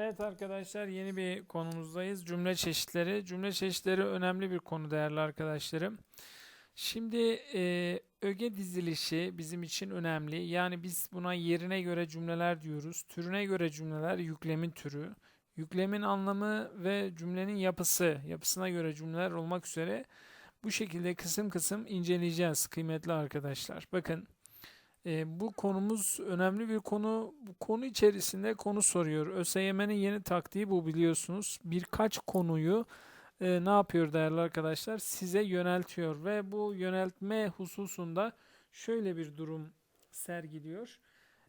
Evet arkadaşlar yeni bir konumuzdayız. Cümle çeşitleri. Cümle çeşitleri önemli bir konu değerli arkadaşlarım. Şimdi e, öge dizilişi bizim için önemli. Yani biz buna yerine göre cümleler diyoruz. Türüne göre cümleler yüklemin türü. Yüklemin anlamı ve cümlenin yapısı, yapısına göre cümleler olmak üzere bu şekilde kısım kısım inceleyeceğiz kıymetli arkadaşlar. Bakın e, bu konumuz önemli bir konu. Bu konu içerisinde konu soruyor. ÖSYM'nin yeni taktiği bu biliyorsunuz. Birkaç konuyu e, ne yapıyor değerli arkadaşlar? Size yöneltiyor ve bu yöneltme hususunda şöyle bir durum sergiliyor.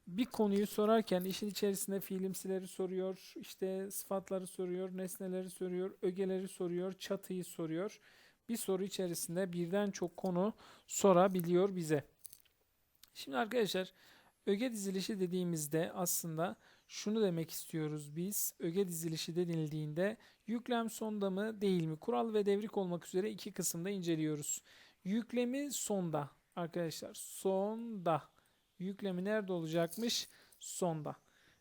Bir konuyu sorarken işin içerisinde fiilimsileri soruyor, işte sıfatları soruyor, nesneleri soruyor, ögeleri soruyor, çatıyı soruyor. Bir soru içerisinde birden çok konu sorabiliyor bize. Şimdi arkadaşlar öge dizilişi dediğimizde aslında şunu demek istiyoruz biz. Öge dizilişi denildiğinde yüklem sonda mı değil mi? Kural ve devrik olmak üzere iki kısımda inceliyoruz. Yüklemi sonda arkadaşlar. Sonda. Yüklemi nerede olacakmış? Sonda.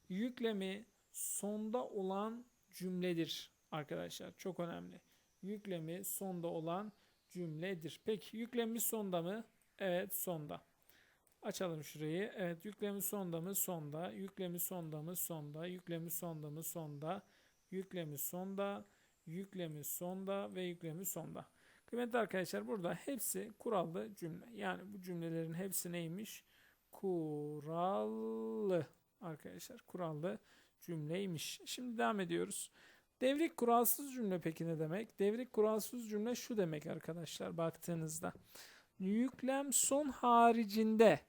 Yüklemi sonda olan cümledir arkadaşlar. Çok önemli. Yüklemi sonda olan cümledir. Peki yüklemi sonda mı? Evet sonda. Açalım şurayı. Evet yüklemi sonda mı? Sonda. Yüklemi sonda mı? Sonda. Yüklemi sonda mı? Sonda. Yüklemi sonda. Yüklemi sonda ve yüklemi sonda. Kıymetli arkadaşlar burada hepsi kurallı cümle. Yani bu cümlelerin hepsi neymiş? Kurallı arkadaşlar. Kurallı cümleymiş. Şimdi devam ediyoruz. Devrik kuralsız cümle peki ne demek? Devrik kuralsız cümle şu demek arkadaşlar baktığınızda. Yüklem son haricinde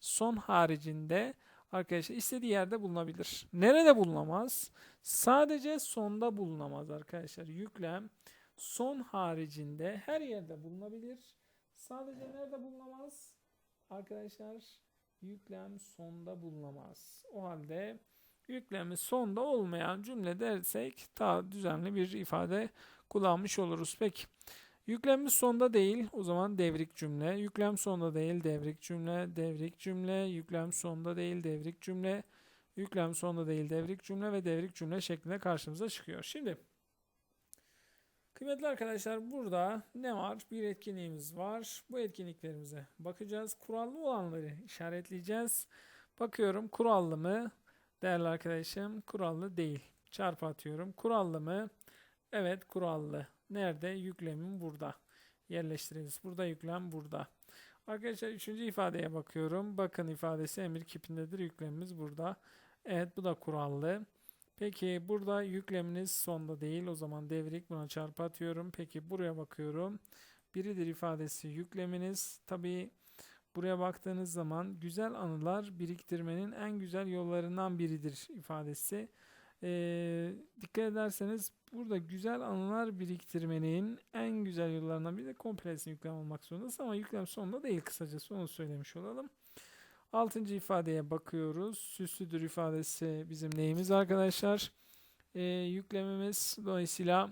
son haricinde arkadaşlar istediği yerde bulunabilir. Nerede bulunamaz? Sadece sonda bulunamaz arkadaşlar. Yüklem son haricinde her yerde bulunabilir. Sadece nerede bulunamaz? Arkadaşlar yüklem sonda bulunamaz. O halde yüklemi sonda olmayan cümle dersek daha düzenli bir ifade kullanmış oluruz. Peki Yüklem sonda değil. O zaman devrik cümle. Yüklem sonda değil. Devrik cümle. Devrik cümle. Yüklem sonda değil. Devrik cümle. Yüklem sonda değil. Devrik cümle ve devrik cümle şeklinde karşımıza çıkıyor. Şimdi kıymetli arkadaşlar burada ne var? Bir etkinliğimiz var. Bu etkinliklerimize bakacağız. Kurallı olanları işaretleyeceğiz. Bakıyorum kurallı mı? Değerli arkadaşım kurallı değil. Çarpı atıyorum. Kurallı mı? Evet kurallı. Nerede? Yüklemim burada. Yerleştiririz. Burada yüklem burada. Arkadaşlar üçüncü ifadeye bakıyorum. Bakın ifadesi emir kipindedir. Yüklemimiz burada. Evet bu da kurallı. Peki burada yükleminiz sonda değil. O zaman devrik buna çarpı atıyorum. Peki buraya bakıyorum. Biridir ifadesi yükleminiz. Tabi buraya baktığınız zaman güzel anılar biriktirmenin en güzel yollarından biridir ifadesi. Ee, dikkat ederseniz burada güzel anılar biriktirmenin en güzel yollarından biri de kompleks yüklem olmak zorundasın ama yüklem sonunda değil kısacası onu söylemiş olalım. Altıncı ifadeye bakıyoruz. Süslüdür ifadesi bizim neyimiz arkadaşlar? Ee, yüklememiz dolayısıyla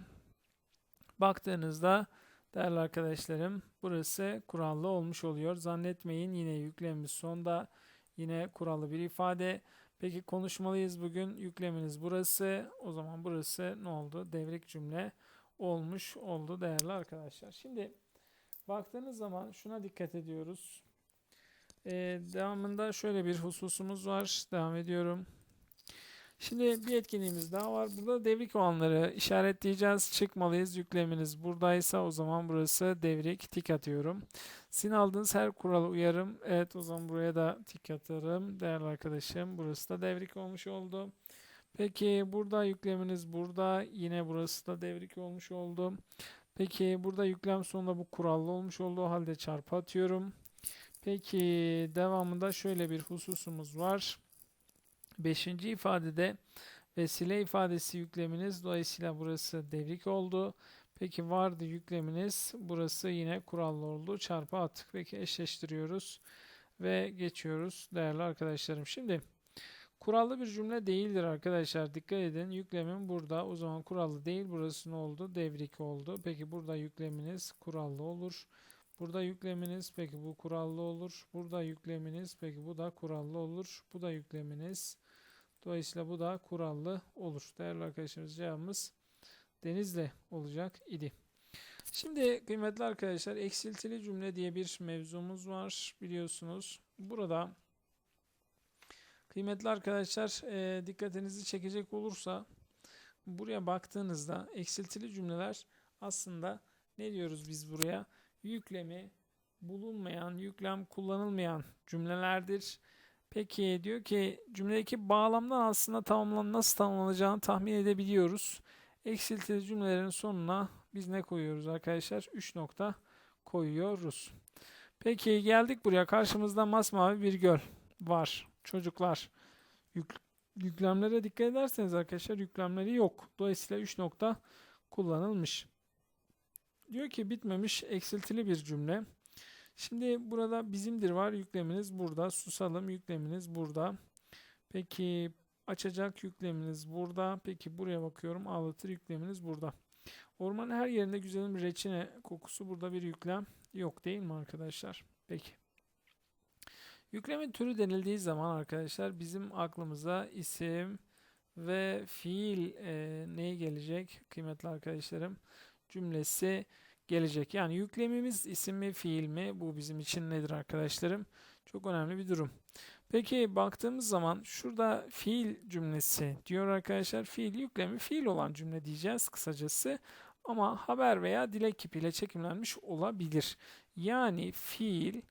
baktığınızda değerli arkadaşlarım burası kurallı olmuş oluyor. Zannetmeyin yine yüklemimiz sonda yine kurallı bir ifade. Peki konuşmalıyız bugün. Yükleminiz burası. O zaman burası ne oldu? Devrik cümle olmuş oldu değerli arkadaşlar. Şimdi baktığınız zaman şuna dikkat ediyoruz. Ee, devamında şöyle bir hususumuz var. Devam ediyorum. Şimdi bir etkinliğimiz daha var. Burada devrik olanları işaretleyeceğiz. Çıkmalıyız. Yükleminiz buradaysa o zaman burası devrik. Tik atıyorum. Sin aldığınız her kurala uyarım. Evet o zaman buraya da tik atarım. Değerli arkadaşım burası da devrik olmuş oldu. Peki burada yükleminiz burada. Yine burası da devrik olmuş oldu. Peki burada yüklem sonunda bu kurallı olmuş olduğu halde çarpı atıyorum. Peki devamında şöyle bir hususumuz var. Beşinci ifadede vesile ifadesi yükleminiz. Dolayısıyla burası devrik oldu. Peki vardı yükleminiz. Burası yine kurallı oldu. Çarpı attık. Peki eşleştiriyoruz. Ve geçiyoruz değerli arkadaşlarım. Şimdi kurallı bir cümle değildir arkadaşlar. Dikkat edin. Yüklemin burada. O zaman kurallı değil. Burası ne oldu? Devrik oldu. Peki burada yükleminiz kurallı olur. Burada yükleminiz peki bu kurallı olur. Burada yükleminiz peki bu da kurallı olur. Bu da yükleminiz Dolayısıyla bu da kurallı olur. Değerli arkadaşlarımız cevabımız Denizli olacak idi. Şimdi kıymetli arkadaşlar eksiltili cümle diye bir mevzumuz var biliyorsunuz. Burada kıymetli arkadaşlar e, dikkatinizi çekecek olursa buraya baktığınızda eksiltili cümleler aslında ne diyoruz biz buraya? Yüklemi bulunmayan, yüklem kullanılmayan cümlelerdir. Peki diyor ki cümledeki bağlamdan aslında tamamlan nasıl tamamlanacağını tahmin edebiliyoruz. Eksiltili cümlelerin sonuna biz ne koyuyoruz arkadaşlar? 3 nokta koyuyoruz. Peki geldik buraya. Karşımızda masmavi bir göl var. Çocuklar yük, yüklemlere dikkat ederseniz arkadaşlar yüklemleri yok. Dolayısıyla 3 nokta kullanılmış. Diyor ki bitmemiş eksiltili bir cümle. Şimdi burada bizimdir var yükleminiz burada. Susalım yükleminiz burada. Peki açacak yükleminiz burada. Peki buraya bakıyorum ağlatır yükleminiz burada. Ormanın her yerinde güzelim reçine kokusu burada bir yüklem yok değil mi arkadaşlar? Peki. Yüklemin türü denildiği zaman arkadaşlar bizim aklımıza isim ve fiil e, neye gelecek kıymetli arkadaşlarım? Cümlesi gelecek. Yani yüklemimiz isim mi fiil mi? Bu bizim için nedir arkadaşlarım? Çok önemli bir durum. Peki baktığımız zaman şurada fiil cümlesi diyor arkadaşlar. Fiil yüklemi fiil olan cümle diyeceğiz kısacası. Ama haber veya dilek kipiyle çekimlenmiş olabilir. Yani fiil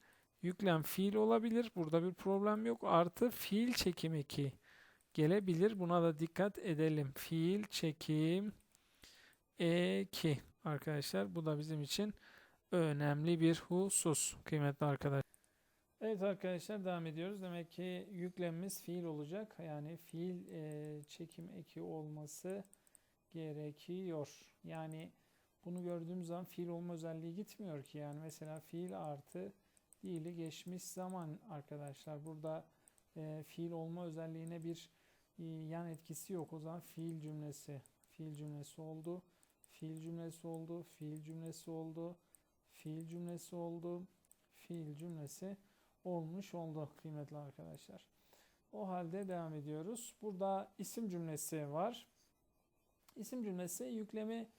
yüklem fiil olabilir. Burada bir problem yok. Artı fiil çekim eki gelebilir. Buna da dikkat edelim. Fiil çekim eki arkadaşlar. Bu da bizim için önemli bir husus kıymetli arkadaşlar. Evet arkadaşlar devam ediyoruz. Demek ki yüklemimiz fiil olacak. Yani fiil e, çekim eki olması gerekiyor. Yani bunu gördüğümüz zaman fiil olma özelliği gitmiyor ki. Yani mesela fiil artı fiili geçmiş zaman arkadaşlar. Burada e, fiil olma özelliğine bir e, yan etkisi yok. O zaman fiil cümlesi. Fiil cümlesi oldu. Fiil cümlesi oldu. Fiil cümlesi oldu. Fiil cümlesi oldu. Fiil cümlesi olmuş oldu kıymetli arkadaşlar. O halde devam ediyoruz. Burada isim cümlesi var. İsim cümlesi yüklemi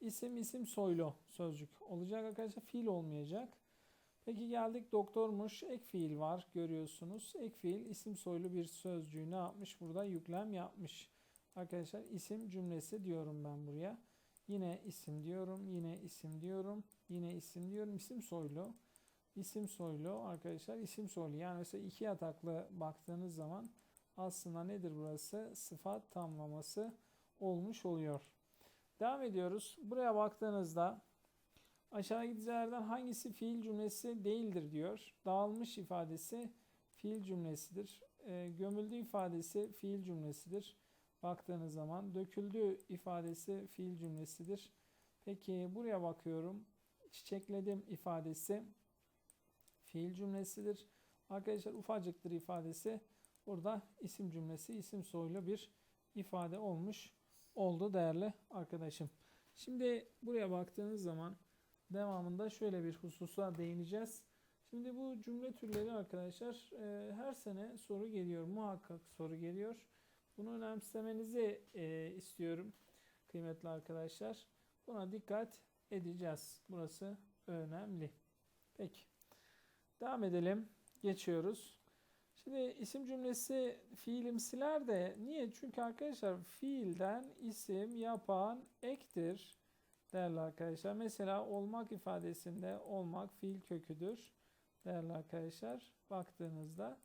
isim isim soylu sözcük olacak arkadaşlar. Fiil olmayacak. Peki geldik doktormuş. Ek fiil var görüyorsunuz. Ek fiil isim soylu bir sözcüğü ne yapmış? Burada yüklem yapmış. Arkadaşlar isim cümlesi diyorum ben buraya. Yine isim diyorum. Yine isim diyorum. Yine isim diyorum. İsim soylu. İsim soylu arkadaşlar isim soylu. Yani mesela iki yataklı baktığınız zaman aslında nedir burası? Sıfat tamlaması olmuş oluyor. Devam ediyoruz. Buraya baktığınızda aşağıdaki dizelerden hangisi fiil cümlesi değildir diyor. Dağılmış ifadesi fiil cümlesidir. E, gömüldü ifadesi fiil cümlesidir. Baktığınız zaman döküldü ifadesi fiil cümlesidir. Peki buraya bakıyorum. Çiçekledim ifadesi fiil cümlesidir. Arkadaşlar ufacıktır ifadesi burada isim cümlesi, isim soylu bir ifade olmuş oldu değerli arkadaşım. Şimdi buraya baktığınız zaman devamında şöyle bir hususa değineceğiz. Şimdi bu cümle türleri arkadaşlar e, her sene soru geliyor. Muhakkak soru geliyor. Bunu önemsemenizi e, istiyorum kıymetli arkadaşlar. Buna dikkat edeceğiz. Burası önemli. Peki. Devam edelim. Geçiyoruz. Şimdi isim cümlesi fiilimsiler de niye? Çünkü arkadaşlar fiilden isim yapan ektir. Değerli arkadaşlar. Mesela olmak ifadesinde olmak fiil köküdür. Değerli arkadaşlar. Baktığınızda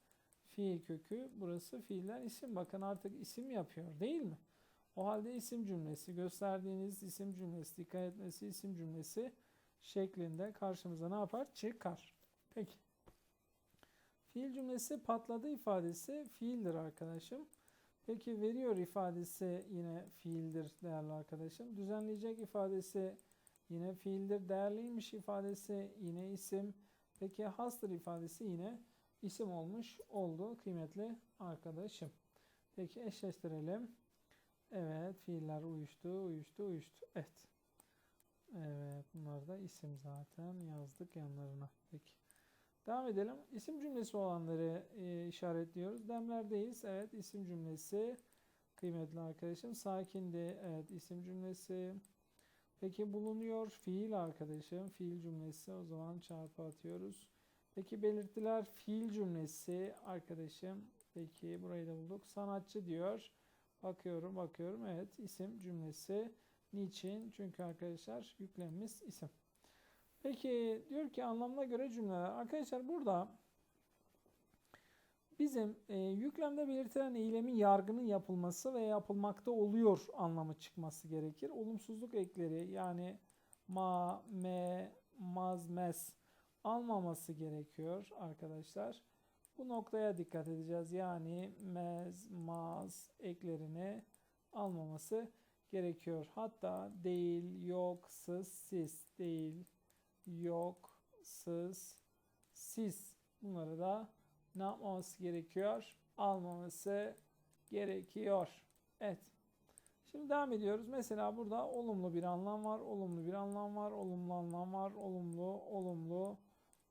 fiil kökü burası fiilden isim. Bakın artık isim yapıyor değil mi? O halde isim cümlesi gösterdiğiniz isim cümlesi dikkat etmesi isim cümlesi şeklinde karşımıza ne yapar? Çıkar. Peki. Fiil cümlesi patladı ifadesi fiildir arkadaşım. Peki veriyor ifadesi yine fiildir değerli arkadaşım. Düzenleyecek ifadesi yine fiildir. Değerliymiş ifadesi yine isim. Peki hastır ifadesi yine isim olmuş oldu kıymetli arkadaşım. Peki eşleştirelim. Evet fiiller uyuştu, uyuştu, uyuştu. Evet. Evet bunlar da isim zaten yazdık yanlarına. Peki. Devam edelim. İsim cümlesi olanları e, işaretliyoruz. Demlerdeyiz. Evet isim cümlesi. Kıymetli arkadaşım. Sakindi. Evet isim cümlesi. Peki bulunuyor. Fiil arkadaşım. Fiil cümlesi. O zaman çarpı atıyoruz. Peki belirtiler fiil cümlesi arkadaşım. Peki burayı da bulduk. Sanatçı diyor. Bakıyorum bakıyorum. Evet isim cümlesi. Niçin? Çünkü arkadaşlar yüklemimiz isim. Peki diyor ki anlamına göre cümleler. Arkadaşlar burada bizim e, yüklemde belirtilen eylemin yargının yapılması ve yapılmakta oluyor anlamı çıkması gerekir. Olumsuzluk ekleri yani ma, me, maz, mes almaması gerekiyor arkadaşlar. Bu noktaya dikkat edeceğiz. Yani mez, maz eklerini almaması gerekiyor. Hatta değil, yok, sız, siz, değil, yok, sız, siz. Bunları da ne yapmaması gerekiyor? Almaması gerekiyor. Evet. Şimdi devam ediyoruz. Mesela burada olumlu bir anlam var, olumlu bir anlam var, olumlu anlam var, olumlu, olumlu,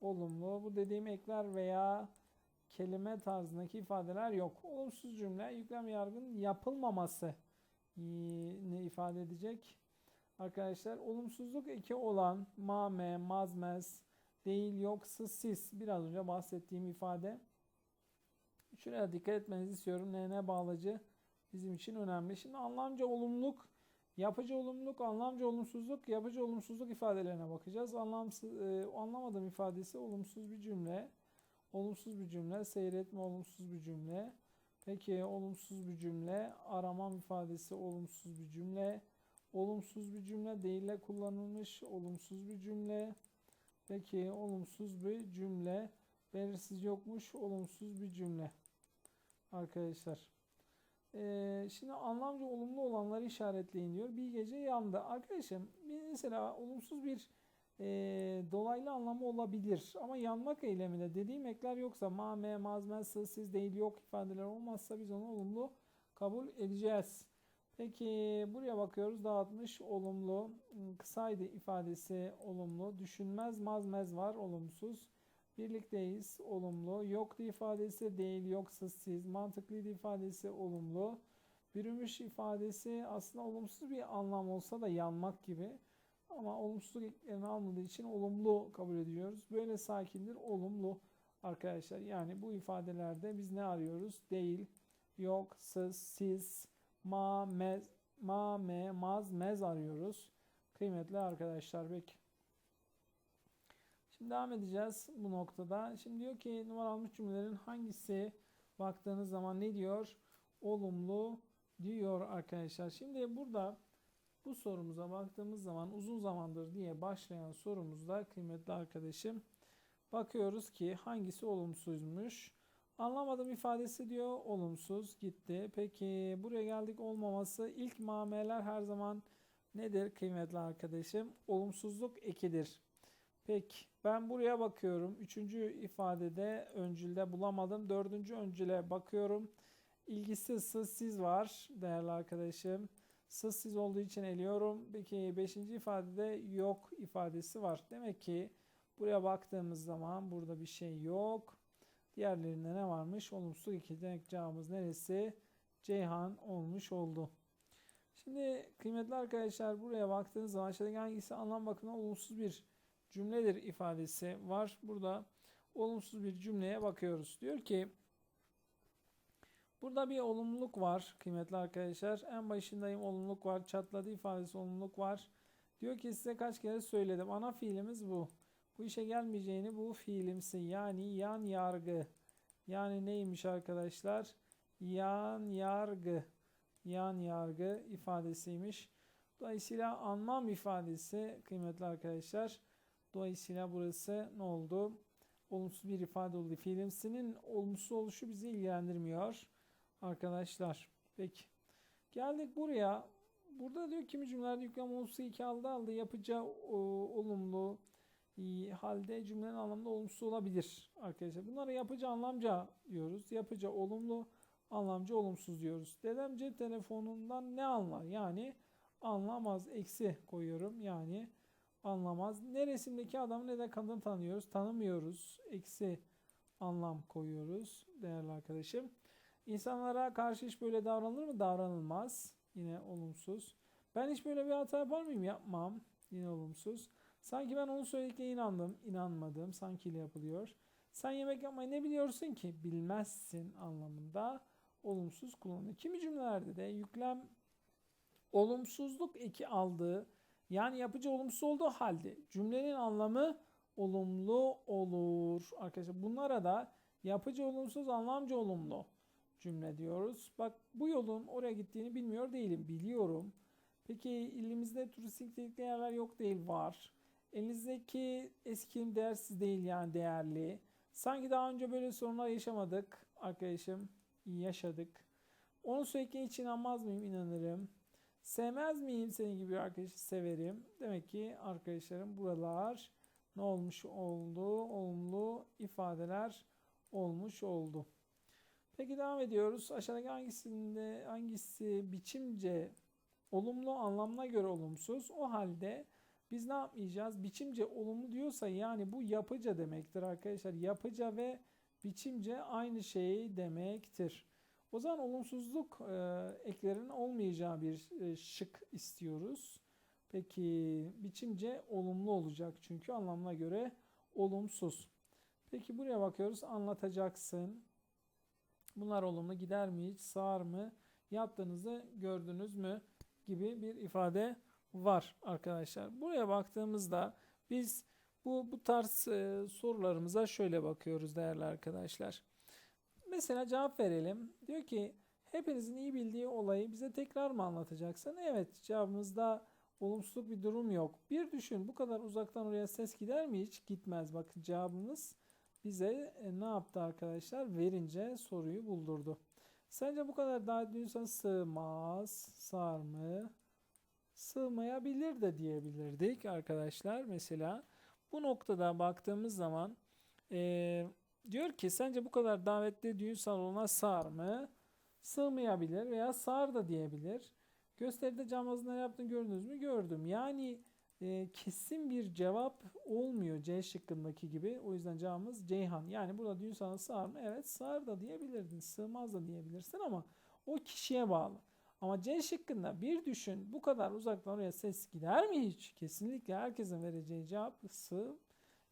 olumlu. Bu dediğim ekler veya kelime tarzındaki ifadeler yok. Olumsuz cümle yüklem yargının yapılmaması ne ifade edecek? Arkadaşlar olumsuzluk eki olan mame, mazmez, değil, yok, sız, sis. Biraz önce bahsettiğim ifade. Şuraya dikkat etmenizi istiyorum. NN bağlacı bizim için önemli. Şimdi anlamca olumluluk, yapıcı olumluluk, anlamca olumsuzluk, yapıcı olumsuzluk ifadelerine bakacağız. Anlamsız, e, anlamadığım ifadesi olumsuz bir cümle. Olumsuz bir cümle, seyretme olumsuz bir cümle. Peki olumsuz bir cümle, aramam ifadesi olumsuz bir cümle. Olumsuz bir cümle değille kullanılmış olumsuz bir cümle. Peki olumsuz bir cümle, belirsiz yokmuş olumsuz bir cümle. Arkadaşlar. Ee, şimdi anlamca olumlu olanları işaretleyin diyor. Bir gece yandı. Arkadaşım mesela olumsuz bir e, dolaylı anlamı olabilir. Ama yanmak eyleminde dediğim ekler yoksa ma, me, maz, men, sız, siz değil yok ifadeler olmazsa biz onu olumlu kabul edeceğiz. Peki buraya bakıyoruz dağıtmış olumlu kısaydı ifadesi olumlu düşünmez mazmez var olumsuz birlikteyiz olumlu yoktu ifadesi değil yoksa siz mantıklıydı ifadesi olumlu bürümüş ifadesi aslında olumsuz bir anlam olsa da yanmak gibi ama olumsuzluk eklerini almadığı için olumlu kabul ediyoruz. Böyle sakindir olumlu arkadaşlar. Yani bu ifadelerde biz ne arıyoruz? Değil, yok, sız, siz, ma, mez, ma, me, maz, mez arıyoruz. Kıymetli arkadaşlar peki. Şimdi devam edeceğiz bu noktada. Şimdi diyor ki numaralanmış cümlelerin hangisi baktığınız zaman ne diyor? Olumlu diyor arkadaşlar. Şimdi burada bu sorumuza baktığımız zaman uzun zamandır diye başlayan sorumuzda kıymetli arkadaşım bakıyoruz ki hangisi olumsuzmuş. Anlamadım ifadesi diyor olumsuz gitti. Peki buraya geldik olmaması ilk mameler her zaman nedir kıymetli arkadaşım? Olumsuzluk ekidir. Peki ben buraya bakıyorum. Üçüncü ifadede öncülde bulamadım. Dördüncü öncüle bakıyorum. İlgisiz sızsız var değerli arkadaşım. Sızsız olduğu için eliyorum. Peki beşinci ifadede yok ifadesi var. Demek ki buraya baktığımız zaman burada bir şey yok. Diğerlerinde ne varmış? Olumsuz iki demek cevabımız neresi? Ceyhan olmuş oldu. Şimdi kıymetli arkadaşlar buraya baktığınız zaman aşağıdaki hangisi anlam bakımından olumsuz bir cümledir ifadesi var. Burada olumsuz bir cümleye bakıyoruz. Diyor ki burada bir olumluluk var kıymetli arkadaşlar. En başındayım olumluluk var. Çatladı ifadesi olumluluk var. Diyor ki size kaç kere söyledim. Ana fiilimiz bu. Bu işe gelmeyeceğini bu fiilimsi yani yan yargı. Yani neymiş arkadaşlar? Yan yargı. Yan yargı ifadesiymiş. Dolayısıyla anlam ifadesi kıymetli arkadaşlar. Dolayısıyla burası ne oldu? Olumsuz bir ifade oldu. Fiilimsinin olumsuz oluşu bizi ilgilendirmiyor. Arkadaşlar. Peki. Geldik buraya. Burada diyor kimi cümlelerde yüklem olumsuz iki aldı aldı. Yapacağı o, olumlu halde cümlenin anlamında olumsuz olabilir arkadaşlar. Bunları yapıcı anlamca diyoruz. Yapıcı olumlu anlamcı olumsuz diyoruz. Dedem cep telefonundan ne anlar? Yani anlamaz eksi koyuyorum. Yani anlamaz. Ne resimdeki adamı ne de kadını tanıyoruz. Tanımıyoruz. Eksi anlam koyuyoruz değerli arkadaşım. İnsanlara karşı hiç böyle davranılır mı? Davranılmaz. Yine olumsuz. Ben hiç böyle bir hata yapar mıyım? Yapmam. Yine olumsuz. Sanki ben onun söylediklerine inandım. inanmadım. Sanki ile yapılıyor. Sen yemek yapmayı ne biliyorsun ki? Bilmezsin anlamında olumsuz kullanılıyor. Kimi cümlelerde de yüklem olumsuzluk eki aldığı yani yapıcı olumsuz olduğu halde cümlenin anlamı olumlu olur. Arkadaşlar bunlara da yapıcı olumsuz anlamcı olumlu cümle diyoruz. Bak bu yolun oraya gittiğini bilmiyor değilim. Biliyorum. Peki ilimizde turistik nitelikli yerler yok değil var. Elinizdeki eskilim değersiz değil yani değerli. Sanki daha önce böyle sorunlar yaşamadık arkadaşım. Yaşadık. Onu sürekli hiç inanmaz mıyım? İnanırım. Sevmez miyim senin gibi arkadaşı? Severim. Demek ki arkadaşlarım buralar ne olmuş oldu? Olumlu ifadeler olmuş oldu. Peki devam ediyoruz. Aşağıdaki hangisinde hangisi biçimce olumlu anlamına göre olumsuz? O halde biz ne yapmayacağız? Biçimce olumlu diyorsa yani bu yapıca demektir arkadaşlar. Yapıca ve biçimce aynı şey demektir. O zaman olumsuzluk e, eklerin olmayacağı bir e, şık istiyoruz. Peki biçimce olumlu olacak çünkü anlamına göre olumsuz. Peki buraya bakıyoruz. Anlatacaksın. Bunlar olumlu gider mi hiç sağır mı yaptığınızı gördünüz mü gibi bir ifade var arkadaşlar. Buraya baktığımızda biz bu bu tarz e, sorularımıza şöyle bakıyoruz değerli arkadaşlar. Mesela cevap verelim. Diyor ki hepinizin iyi bildiği olayı bize tekrar mı anlatacaksın? Evet cevabımızda olumsuzluk bir durum yok. Bir düşün bu kadar uzaktan oraya ses gider mi hiç? Gitmez. Bakın cevabımız bize e, ne yaptı arkadaşlar? Verince soruyu buldurdu. Sence bu kadar daha duysan sığmaz, sar mı? Sığmayabilir de diyebilirdik arkadaşlar. Mesela bu noktada baktığımız zaman e, diyor ki sence bu kadar davetli düğün salonuna sığar mı? Sığmayabilir veya sığar da diyebilir. Gösteride ne yaptığını gördünüz mü? Gördüm. Yani e, kesin bir cevap olmuyor C şıkkındaki gibi. O yüzden cevabımız Ceyhan. Yani burada düğün salonu sığar mı? Evet sığar da diyebilirdin. Sığmaz da diyebilirsin ama o kişiye bağlı. Ama C şıkkında bir düşün bu kadar uzaktan oraya ses gider mi hiç? Kesinlikle herkesin vereceği cevap sığ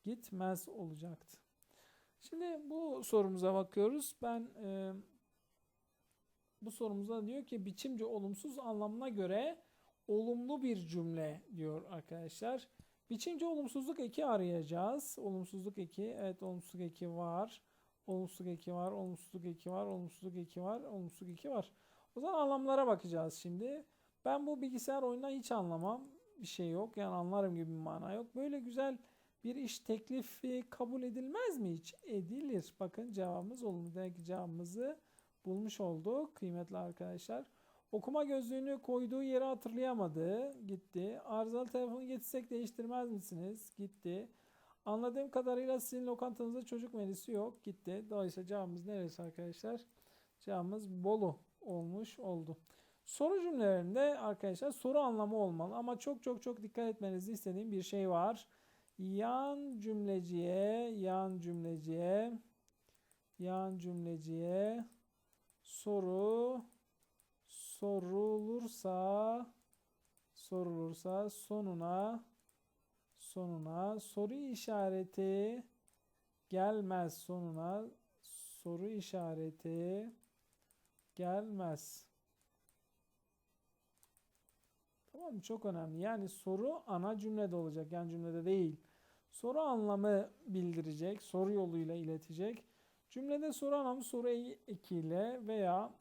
gitmez olacaktı. Şimdi bu sorumuza bakıyoruz. Ben e, bu sorumuza diyor ki biçimce olumsuz anlamına göre olumlu bir cümle diyor arkadaşlar. Biçimce olumsuzluk eki arayacağız. Olumsuzluk eki, evet olumsuzluk eki var. Olumsuzluk eki var, olumsuzluk eki var, olumsuzluk eki var, olumsuzluk eki var. O zaman anlamlara bakacağız şimdi. Ben bu bilgisayar oyundan hiç anlamam. Bir şey yok. Yani anlarım gibi bir mana yok. Böyle güzel bir iş teklifi kabul edilmez mi hiç? Edilir. Bakın cevabımız olumlu. Demek ki cevabımızı bulmuş olduk kıymetli arkadaşlar. Okuma gözlüğünü koyduğu yeri hatırlayamadı. Gitti. Arızalı telefonu getirsek değiştirmez misiniz? Gitti. Anladığım kadarıyla sizin lokantanızda çocuk menüsü yok. Gitti. Dolayısıyla cevabımız neresi arkadaşlar? Cevabımız Bolu olmuş oldu. Soru cümlelerinde arkadaşlar soru anlamı olmalı ama çok çok çok dikkat etmenizi istediğim bir şey var. Yan cümleciye, yan cümleciye, yan cümleciye soru sorulursa sorulursa sonuna sonuna soru işareti gelmez sonuna soru işareti gelmez. Tamam? Çok önemli. Yani soru ana cümlede olacak. Yani cümlede değil. Soru anlamı bildirecek. Soru yoluyla iletecek. Cümlede soru anlamı soru ekiyle veya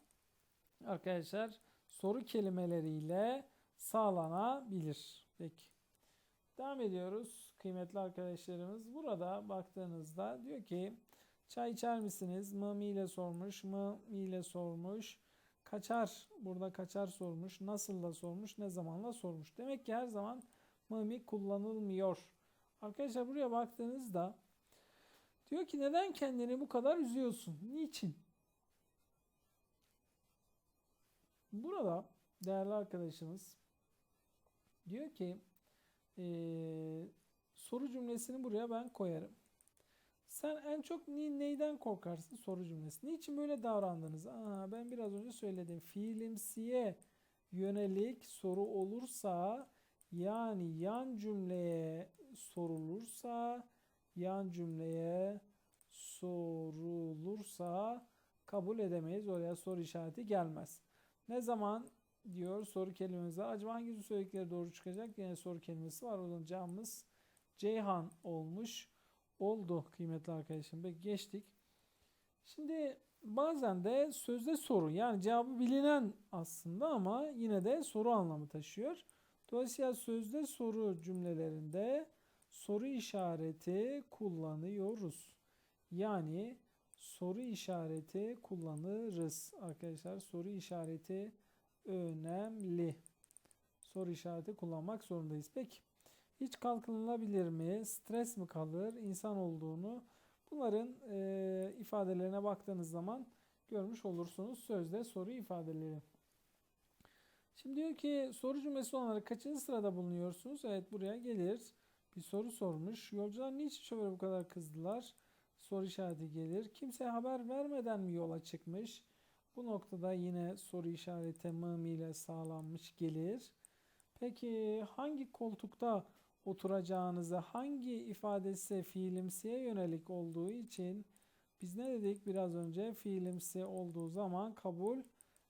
arkadaşlar soru kelimeleriyle sağlanabilir. Peki. Devam ediyoruz kıymetli arkadaşlarımız. Burada baktığınızda diyor ki çay içer misiniz? Mı mi ile sormuş. Mı mi ile sormuş. Kaçar burada kaçar sormuş. Nasıl da sormuş. Ne zamanla sormuş. Demek ki her zaman mı mi kullanılmıyor. Arkadaşlar buraya baktığınızda diyor ki neden kendini bu kadar üzüyorsun? Niçin? Burada değerli arkadaşımız diyor ki Ee, soru cümlesini buraya ben koyarım. Sen en çok neyden korkarsın? Soru cümlesi. Niçin böyle davrandınız? Aa, ben biraz önce söyledim. Fiilimsiye yönelik soru olursa yani yan cümleye sorulursa yan cümleye sorulursa kabul edemeyiz. Oraya soru işareti gelmez. Ne zaman diyor soru kelimemiz var. Acaba hangi söyledikleri doğru çıkacak? Yine soru kelimesi var. O zaman cevabımız Ceyhan olmuş oldu kıymetli arkadaşım. Peki geçtik. Şimdi bazen de sözde soru yani cevabı bilinen aslında ama yine de soru anlamı taşıyor. Dolayısıyla sözde soru cümlelerinde soru işareti kullanıyoruz. Yani soru işareti kullanırız arkadaşlar. Soru işareti önemli. Soru işareti kullanmak zorundayız. Peki hiç kalkınılabilir mi? Stres mi kalır? İnsan olduğunu bunların e, ifadelerine baktığınız zaman görmüş olursunuz. Sözde soru ifadeleri. Şimdi diyor ki soru cümlesi olarak kaçıncı sırada bulunuyorsunuz? Evet buraya gelir. Bir soru sormuş. Yolcular niçin şoföre bu kadar kızdılar? Soru işareti gelir. Kimseye haber vermeden mi yola çıkmış? Bu noktada yine soru işareti mım ile sağlanmış gelir. Peki hangi koltukta oturacağınızı hangi ifadesi fiilimsiye yönelik olduğu için biz ne dedik biraz önce fiilimsi olduğu zaman kabul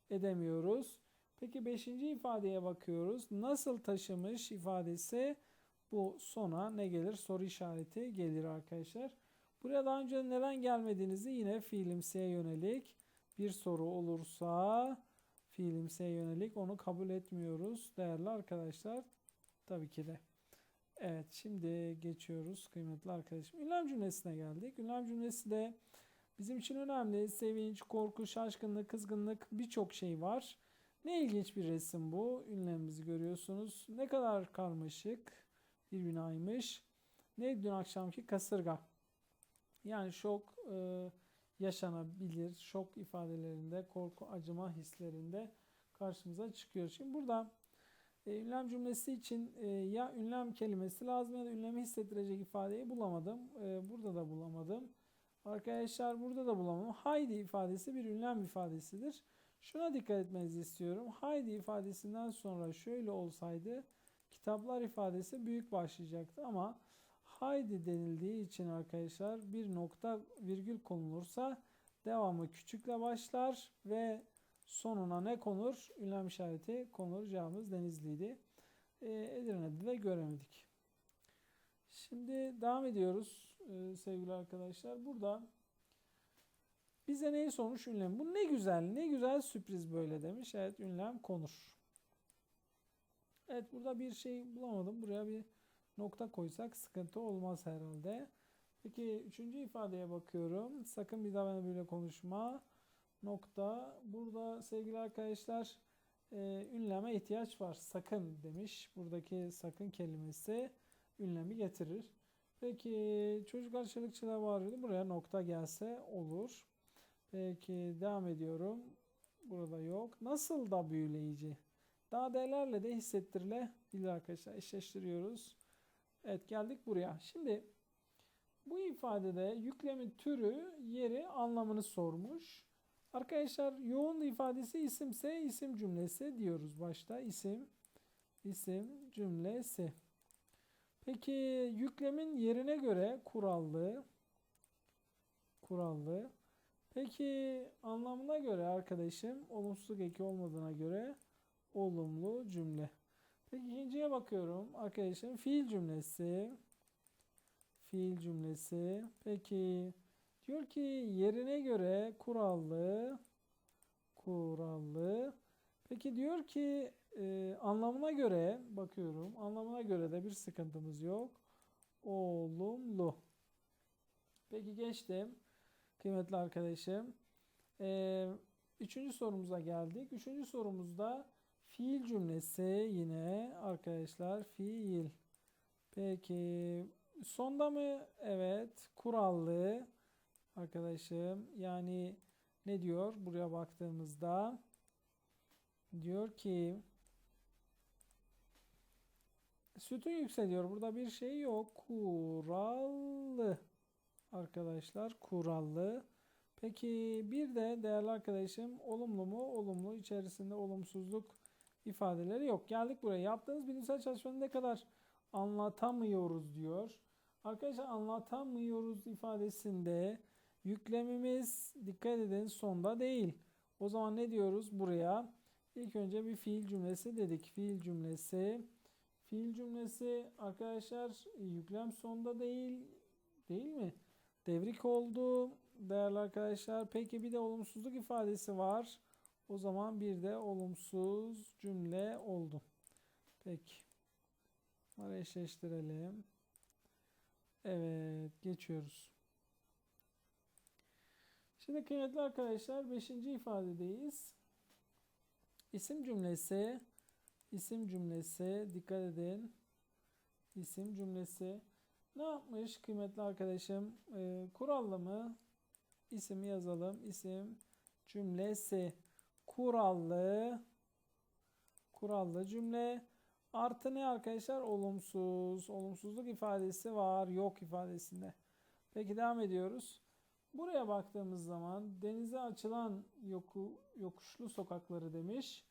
edemiyoruz. Peki beşinci ifadeye bakıyoruz. Nasıl taşımış ifadesi bu sona ne gelir? Soru işareti gelir arkadaşlar. Buraya daha önce neden gelmediğinizi yine fiilimsiye yönelik bir soru olursa fiilimsiye yönelik onu kabul etmiyoruz değerli arkadaşlar. Tabii ki de. Evet şimdi geçiyoruz kıymetli arkadaşım. Ünlem cümlesine geldik. Ünlem cümlesi de bizim için önemli. Sevinç, korku, şaşkınlık, kızgınlık birçok şey var. Ne ilginç bir resim bu. Ünlemimizi görüyorsunuz. Ne kadar karmaşık bir binaymış. Ne dün akşamki kasırga. Yani şok e, yaşanabilir. Şok ifadelerinde, korku, acıma hislerinde karşımıza çıkıyor. Şimdi burada e, ünlem cümlesi için e, ya ünlem kelimesi lazım ya da ünlemi hissettirecek ifadeyi bulamadım. E, burada da bulamadım. Arkadaşlar burada da bulamadım. Haydi ifadesi bir ünlem ifadesidir. Şuna dikkat etmenizi istiyorum. Haydi ifadesinden sonra şöyle olsaydı kitaplar ifadesi büyük başlayacaktı ama haydi denildiği için arkadaşlar bir nokta virgül konulursa devamı küçükle başlar ve sonuna ne konur? Ünlem işareti konur. Cevabımız Denizli'ydi. E, Edirne'de de göremedik. Şimdi devam ediyoruz e, sevgili arkadaşlar. Burada bize neyi sormuş ünlem? Bu ne güzel, ne güzel sürpriz böyle demiş. Evet ünlem konur. Evet burada bir şey bulamadım. Buraya bir nokta koysak sıkıntı olmaz herhalde. Peki üçüncü ifadeye bakıyorum. Sakın bir daha benimle böyle konuşma. Nokta. Burada sevgili arkadaşlar e, ünleme ihtiyaç var. Sakın demiş. Buradaki sakın kelimesi ünlemi getirir. Peki çocuklar çelikçiler bağırıyordu. Buraya nokta gelse olur. Peki devam ediyorum. Burada yok. Nasıl da büyüleyici? Daha değerlerle de hissettirilebilir arkadaşlar. Eşleştiriyoruz. Evet geldik buraya. Şimdi bu ifadede yüklemin türü, yeri, anlamını sormuş. Arkadaşlar yoğun ifadesi isimse isim cümlesi diyoruz başta. İsim, isim cümlesi. Peki yüklemin yerine göre kurallı, kurallı. Peki anlamına göre arkadaşım olumsuzluk eki olmadığına göre olumlu cümle. Peki ikinciye bakıyorum arkadaşım fiil cümlesi. Fiil cümlesi. Peki diyor ki yerine göre kurallı kurallı. Peki diyor ki e, anlamına göre bakıyorum. Anlamına göre de bir sıkıntımız yok. Olumlu. Peki geçtim. Kıymetli arkadaşım. E, üçüncü sorumuza geldik. Üçüncü sorumuzda fiil cümlesi yine arkadaşlar fiil. Peki sonda mı? Evet. Kurallı arkadaşım. Yani ne diyor? Buraya baktığımızda diyor ki Sütun yükseliyor. Burada bir şey yok. Kurallı. Arkadaşlar kurallı. Peki bir de değerli arkadaşım olumlu mu? Olumlu. içerisinde olumsuzluk ifadeleri yok. Geldik buraya. Yaptığınız bilimsel çalışmanın ne kadar anlatamıyoruz diyor. Arkadaşlar anlatamıyoruz ifadesinde yüklemimiz dikkat edin sonda değil. O zaman ne diyoruz buraya? İlk önce bir fiil cümlesi dedik. Fiil cümlesi. Fiil cümlesi arkadaşlar yüklem sonda değil. Değil mi? Devrik oldu. Değerli arkadaşlar. Peki bir de olumsuzluk ifadesi var. O zaman bir de olumsuz cümle oldu. Peki. Bunları eşleştirelim. Evet. Geçiyoruz. Şimdi kıymetli arkadaşlar 5. ifadedeyiz. İsim cümlesi isim cümlesi dikkat edin. İsim cümlesi ne yapmış kıymetli arkadaşım? Ee, kurallı mı? İsimi yazalım. İsim cümlesi kurallı kurallı cümle artı ne arkadaşlar? Olumsuz. Olumsuzluk ifadesi var. Yok ifadesinde. Peki devam ediyoruz. Buraya baktığımız zaman denize açılan yoku, yokuşlu sokakları demiş.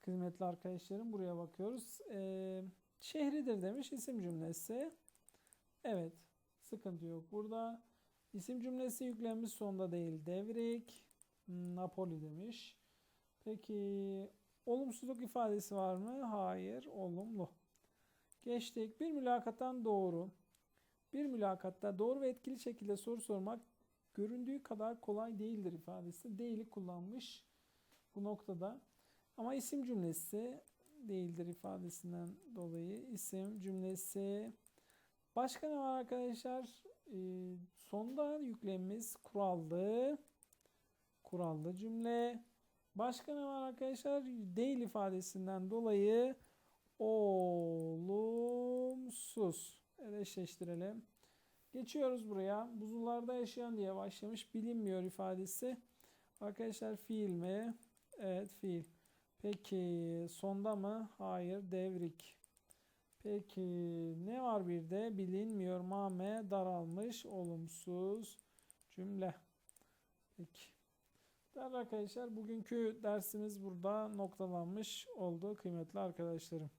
Kıymetli arkadaşlarım buraya bakıyoruz. Ee, şehridir demiş isim cümlesi. Evet sıkıntı yok. Burada isim cümlesi yüklenmiş sonda değil devrik. Napoli demiş. Peki olumsuzluk ifadesi var mı? Hayır olumlu. Geçtik. Bir mülakattan doğru. Bir mülakatta doğru ve etkili şekilde soru sormak göründüğü kadar kolay değildir ifadesi. Değili kullanmış bu noktada. Ama isim cümlesi değildir ifadesinden dolayı isim cümlesi. Başka ne var arkadaşlar? Ee, sonda yüklemimiz kurallı. Kurallı cümle. Başka ne var arkadaşlar? Değil ifadesinden dolayı olumsuz. Evet eşleştirelim. Geçiyoruz buraya. Buzullarda yaşayan diye başlamış. Bilinmiyor ifadesi. Arkadaşlar fiil mi? Evet fiil. Peki sonda mı? Hayır devrik. Peki ne var bir de? Bilinmiyor. Mame daralmış. Olumsuz cümle. Peki. Değerli arkadaşlar bugünkü dersimiz burada noktalanmış oldu kıymetli arkadaşlarım.